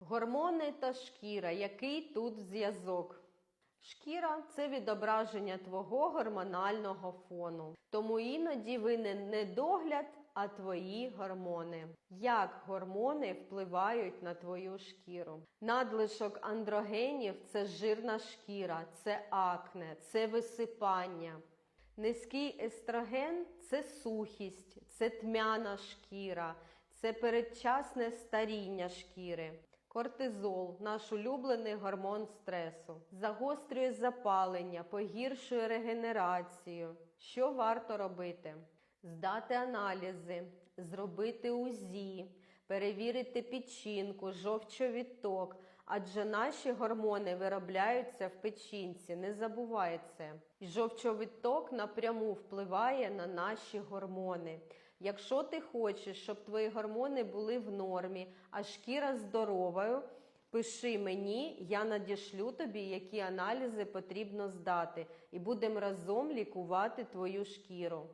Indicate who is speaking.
Speaker 1: Гормони та шкіра. Який тут зв'язок? Шкіра це відображення твого гормонального фону. Тому іноді винен не догляд, а твої гормони. Як гормони впливають на твою шкіру? Надлишок андрогенів це жирна шкіра, це акне, це висипання. Низький естроген це сухість, це тьмяна шкіра, це передчасне старіння шкіри. Кортизол, наш улюблений гормон стресу, загострює запалення, погіршує регенерацію. Що варто робити? Здати аналізи, зробити УЗІ, перевірити печінку, жовчовідток, адже наші гормони виробляються в печінці, не забувай це. Жовчовідток напряму впливає на наші гормони. Якщо ти хочеш, щоб твої гормони були в нормі, а шкіра здоровою, пиши мені, я надішлю тобі, які аналізи потрібно здати, і будемо разом лікувати твою шкіру.